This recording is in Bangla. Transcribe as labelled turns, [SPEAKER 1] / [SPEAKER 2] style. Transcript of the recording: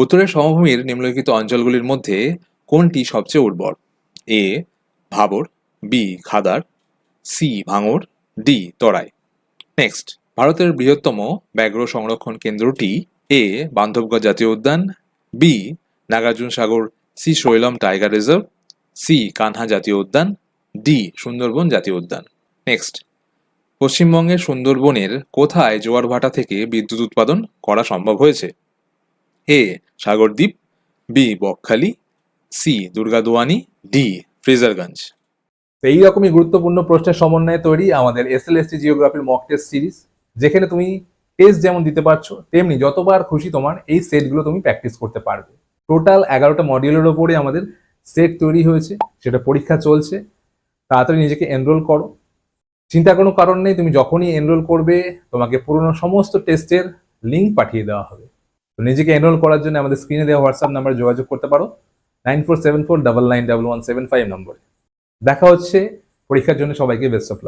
[SPEAKER 1] উত্তরের সমভূমির নিম্নলিখিত অঞ্চলগুলির মধ্যে কোনটি সবচেয়ে উর্বর? A, Bhabar, B, Khadar, C, Bhangar, D, Terai. Next ভারতের বৃহত্তম ব্যাঘ্র সংরক্ষণ কেন্দ্রটি এ, বান্ধবগড় জাতীয় উদ্যান, B Nagarjuna Sagar C, Srisailam tiger reserve, C, Kanha জাতীয় উদ্যান, ডি, সুন্দরবন জাতীয় উদ্যান। নেক্সট পশ্চিমবঙ্গের সুন্দরবনের কোথায় জোয়ার ভাটা থেকে বিদ্যুৎ উৎপাদন করা সম্ভব হয়েছে? A Sagardwip, B, Bakkhali, C, Durgaduani, D, Fraserganj.
[SPEAKER 2] তো এইরকমই গুরুত্বপূর্ণ প্রশ্নের সমন্বয়ে তৈরি আমাদের এস এল এসটি জিওগ্রাফির মক টেস্ট সিরিজ যেখানে তুমি টেস্ট যেমন দিতে পারছ, তেমনি যতবার খুশি তোমার এই সেটগুলো তুমি প্র্যাকটিস করতে পারবে। টোটাল এগারোটা মডিউলের ওপরে আমাদের সেট তৈরি হয়েছে, সেটা পরীক্ষা চলছে। তাড়াতাড়ি নিজেকে এনরোল করো। চিন্তার কোনো কারণ নেই, তুমি যখনই এনরোল করবে, তোমাকে পুরনো সমস্ত টেস্টের লিঙ্ক পাঠিয়ে দেওয়া হবে। তো নিজেকে এনরোল করার জন্য আমাদের স্ক্রিনে দেওয়া হোয়াটসঅ্যাপ নাম্বারে যোগাযোগ করতে পারো। Nine four seven four double nine double one seven five নম্বরে। দেখা হচ্ছে পরীক্ষার জন্য সবাইকে বেস্ট অফ